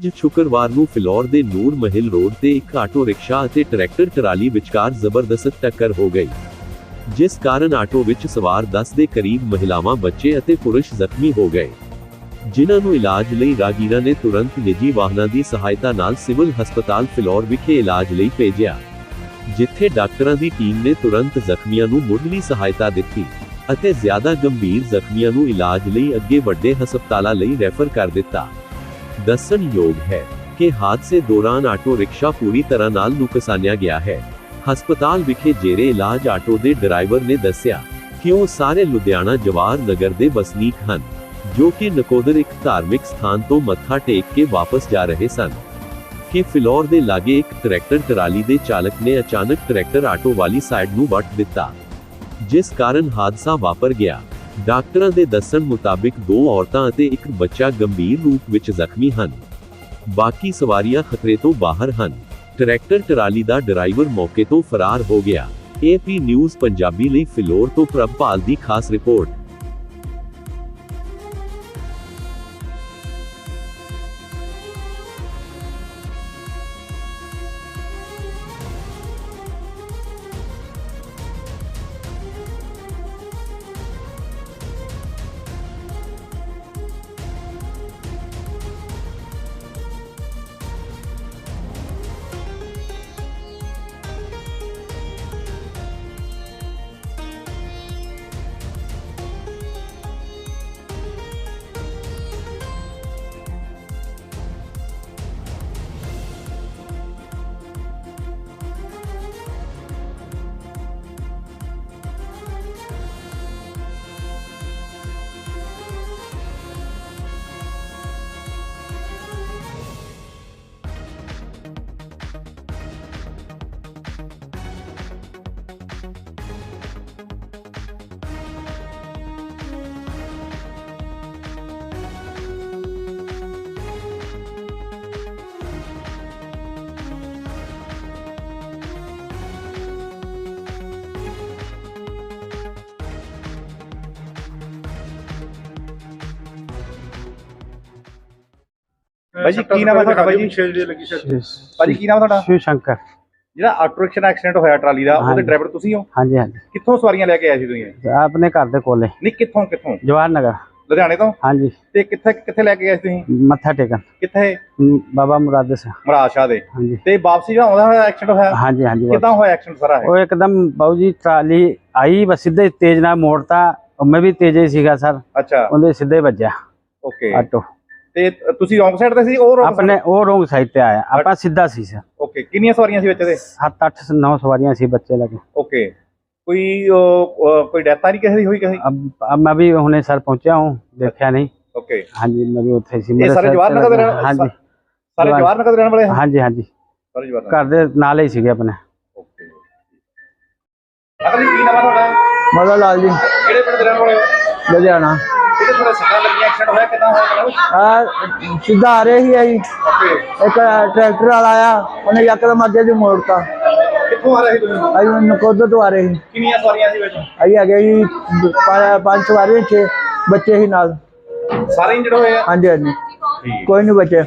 ਅੱਜ ਸ਼ੁੱਕਰਵਾਰ ਨੂੰ ਫਿਲੌਰ ਦੇ ਨੂਰ ਮਹਿਲ ਰੋਡ ਤੇ ਇੱਕ ਆਟੋ ਰਿਕਸ਼ਾ ਅਤੇ ਟਰੈਕਟਰ ਟਰਾਲੀ ਵਿਚਕਾਰ ਜ਼ਬਰਦਸਤ ਟੱਕਰ ਹੋ ਗਈ, ਜਿਸ ਕਾਰਨ ਆਟੋ ਵਿੱਚ ਸਵਾਰ 10 ਦੇ ਕਰੀਬ ਮਹਿਲਾਵਾਂ, ਬੱਚੇ ਅਤੇ ਪੁਰਸ਼ ਜ਼ਖਮੀ ਹੋ ਗਏ। ਜਿਨ੍ਹਾਂ ਨੂੰ ਇਲਾਜ ਲਈ ਰਾਗੀਰਾ ਨੇ ਤੁਰੰਤ ਨਿੱਜੀ ਵਾਹਨਾਂ ਦੀ ਸਹਾਇਤਾ ਨਾਲ ਸਿਵਲ ਹਸਪਤਾਲ ਫਿਲੌਰ ਵਿਖੇ ਇਲਾਜ ਲਈ ਭੇਜਿਆ, ਜਿੱਥੇ ਡਾਕਟਰਾਂ ਦੀ ਟੀਮ ਨੇ ਤੁਰੰਤ ਜ਼ਖਮੀਆਂ ਨੂੰ ਮੁੱਢਲੀ ਸਹਾਇਤਾ ਦਿੱਤੀ ਅਤੇ ਜ਼ਿਆਦਾ ਗੰਭੀਰ ਜ਼ਖਮੀਆਂ ਨੂੰ ਇਲਾਜ ਲਈ ਅੱਗੇ ਵੱਡੇ ਹਸਪਤਾਲਾਂ ਲਈ ਰੈਫਰ ਕਰ ਦਿੱਤਾ। ਦੱਸਣਯੋਗ ਹੈ ਕਿ ਹਾਦਸੇ ਦੌਰਾਨ ਆਟੋ ਰਿਕਸ਼ਾ ਪੂਰੀ ਤਰ੍ਹਾਂ ਨਾਲ ਨੁਕਸਾਨਿਆ ਗਿਆ ਹੈ। ਹਸਪਤਾਲ ਵਿਖੇ ਜੇਰੇ ਇਲਾਜ ਆਟੋ ਦੇ ਡਰਾਈਵਰ ਨੇ ਦੱਸਿਆ ਕਿ ਉਹ ਸਾਰੇ ਲੁਧਿਆਣਾ ਜਵਾਹਰ ਨਗਰ ਦੇ ਵਸਨੀਕ ਹਨ, ਜੋ ਕਿ ਨਕੋਦਰ ਇੱਕ ਧਾਰਮਿਕ ਸਥਾਨ ਤੋਂ ਮੱਥਾ ਟੇਕ ਕੇ ਵਾਪਸ ਜਾ ਰਹੇ ਸਨ। ਕਿ ਫਿਲੌਰ ਦੇ ਲਾਗੇ ਇੱਕ ਟਰੈਕਟਰ ਟਰਾਲੀ ਦੇ ਚਾਲਕ ਨੇ ਅਚਾਨਕ ਟਰੈਕਟਰ ਆਟੋ ਵਾਲੀ ਸਾਈਡ ਨੂੰ ਵੱਟ ਦਿੱਤਾ, ਜਿਸ ਕਾਰਨ ਹਾਦਸਾ ਵਾਪਰ ਗਿਆ। ਡਾਕਟਰਾਂ ਦੇ ਦੱਸਣ ਮੁਤਾਬਿਕ ਦੋ ਔਰਤਾਂ ਅਤੇ ਇੱਕ ਬੱਚਾ ਗੰਭੀਰ ਰੂਪ ਵਿੱਚ ਜ਼ਖਮੀ ਹਨ। ਬਾਕੀ ਸਵਾਰੀਆਂ ਖਤਰੇ ਤੋਂ ਬਾਹਰ ਹਨ। ਟਰੈਕਟਰ ਟਰਾਲੀ ਦਾ ਡਰਾਈਵਰ ਮੌਕੇ ਤੋਂ ਫਰਾਰ ਹੋ ਗਿਆ। ਏਪੀ ਨਿਊਜ਼ ਪੰਜਾਬੀ ਲਈ ਫਿਲੌਰ ਤੋਂ ਪ੍ਰਭਪਾਲ ਦੀ ਖਾਸ ਰਿਪੋਰਟ। ਬਾਈ ਜੀ, ਕੀ ਨਾਮ ਹੈ ਤੁਹਾਡਾ? ਬਾਈ ਜੀ? ਜੀ ਲੱਗੀ ਸ਼ਾਇਦ ਭਾਜੀ ਕੀ ਨਾਮ ਤੁਹਾਡਾ? ਸ਼ਿਵ ਸ਼ੰਕਰ। ਜਿਹੜਾ ਆਟੋ ਰਿਕਸ਼ਾ ਐਕਸੀਡੈਂਟ ਹੋਇਆ ਟਰਾਲੀ ਦਾ ਉਹਦੇ ਹਾਂਜੀ। ਡਰਾਈਵਰ ਤੁਸੀਂ ਹੋ? ਹਾਂਜੀ ਹਾਂਜੀ। ਕਿੱਥੋਂ ਸਵਾਰੀਆਂ ਲੈ ਕੇ ਆਏ ਸੀ ਤੁਸੀਂ? ਆਪਣੇ ਘਰ ਦੇ ਕੋਲੇ। ਨਹੀਂ ਕਿੱਥੋਂ ਕਿੱਥੋਂ? ਜਵਾਹਰ ਨਗਰ ਲੁਧਿਆਣੇ ਤੋਂ? ਹਾਂਜੀ। ਤੇ ਕਿੱਥੇ ਕਿੱਥੇ ਲੈ ਕੇ ਗਏ ਸੀ ਤੁਸੀਂ? ਮੱਥਾ ਟੇਕਣ। ਕਿੱਥੇ? ਮ, ਬਾਬਾ ਮੁਰਾਦ ਸਿੰਘ ਮਹਾਰਾਸ਼ਾ ਦੇ। ਹਾਂਜੀ। ਤੇ ਵਾਪਸੀ ਜਿਹੜਾ ਆਉਂਦਾ ਹੋਇਆ ਐਕਸੀਡੈਂਟ ਹੋਇਆ? ਹਾਂਜੀ ਹਾਂਜੀ। ਕਿੱਦਾਂ ਹੋਇਆ ਐਕਸੀਡੈਂਟ ਸਾਰਾ ਇਹ? ਉਹ ਇੱਕਦਮ ਬਾਊ ਜੀ ਟਰਾਲੀ ਆਈ ਬਸ ਸਿੱਧੇ ਤੇਜ਼ ਨਾਲ ਮੋੜਤਾ। ਉਹ ਮੈਂ ਵੀ ਤੇਜ਼ ਹੀ ਸੀਗਾ ਸਰ। ਅੱਛਾ। ਉਹਦੇ ਸਿੱਧੇ ਵੱਜਿਆ। Okay auto. ਤੇ ਤੁਸੀਂ ਰੋਂਗ ਸਾਈਡ ਤੇ ਸੀ ਉਹ wrong ਆਪਣੇ ਉਹ ਰੋਂਗ ਸਾਈਡ ਤੇ ਆਇਆ ਆਪਾਂ ਸਿੱਧਾ ਸੀ ਸਰ side? ਓਕੇ ਕਿੰਨੀਆਂ ਸਵਾਰੀਆਂ ਸੀ ਵਿੱਚ ਦੇ 7 8 9 ਸਵਾਰੀਆਂ ਸੀ ਬੱਚੇ ਲਗੇ ਓਕੇ ਕੋਈ ਅਹ, ਅਹ, ਕੋਈ ਡੈਥ ਤਾਂ ਨਹੀਂ ਕਿਸੇ ਦੀ ਹੋਈ ਕਿਸੇ अब अब मैं भी हुने सर पहुंचा हूँ देखा नहीं ਓਕੇ हाँ जी मैं भी उत्थे सी ਇਹ मेरे ਸਾਰੇ सर ਜਵਾਹਰ चला ਨਗਰ ਦੇ गया। ਰਹਿਣ हाँ जी ਸਾਰੇ ਜਵਾਹਰ- ਜਵਾਹਰ ਨਗਰ ਦੇ ਰਹਿਣ ਵਾਲੇ हाँ जी हाँ जी ਸਾਰੇ ਜਵਾਹਰ ਨਗਰ घर दे नाले ही सीगे अपने ਓਕੇ ਅਗਲੀ ਕੀ ਨਾਮ ਹੈ ਤੁਹਾਡਾ ਮਦਨ ਲਾਲ ਜੀ ਕਿਹੜੇ ਪਿੰਡ ਦੇ ਰਹਿਣ ਵਾਲੇ ਹੋ ਲੁਧਿਆਣਾ ਇਹਦੇ ਥੋੜਾ ਸੱਟਾਂ ਲੱਗੀਆਂ ਐਕਸੀਡੈਂਟ ਹੋਇਆ ਕਿੱਦਾਂ ਹੋਇਆ ਮੈਡਮ ਆ ਸਿੱਧਾ ਆ ਰਹੇ ਸੀ ਆ ਜੀ। ਓਕੇ। ਇੱਕ ਟਰੈਕਟਰ ਵਾਲਾ ਆਇਆ ਉਹਨੇ ਯਕਦਮ ਅੱਗੇ ਦੀ ਮੋੜਤਾ। ਕਿੱਥੋਂ ਆ ਰਹੇ ਸੀ ਤੁਸੀਂ? ਅਸੀਂ ਤੋਂ ਆ ਰਹੇ ਸੀ। ਕਿੰਨੀਆਂ ਸਵਾਰੀਆਂ ਸੀ ਵਿੱਚ? ਅਸੀਂ ਹੈਗੇ ਜੀ ਪੰਜ- ਪੰਜ ਸਵਾਰੀ ਛੇ ਬੱਚੇ ਹੀ ਨਾਲ। ਸਾਰੇ ਇੰਜਰਡ ਹੋਏ ਆ? ਹਾਂਜੀ ਹਾਂਜੀ। ਕੋਈ ਨਹੀਂ ਬੱਚੇ।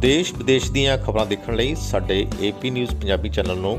ਦੇਸ਼ ਵਿਦੇਸ਼ ਦੀਆਂ ਖਬਰਾਂ ਦੇਖਣ ਲਈ ਸਾਡੇ ਏਪੀ ਨਿਊਜ਼ ਪੰਜਾਬੀ ਚੈਨਲ ਨੂੰ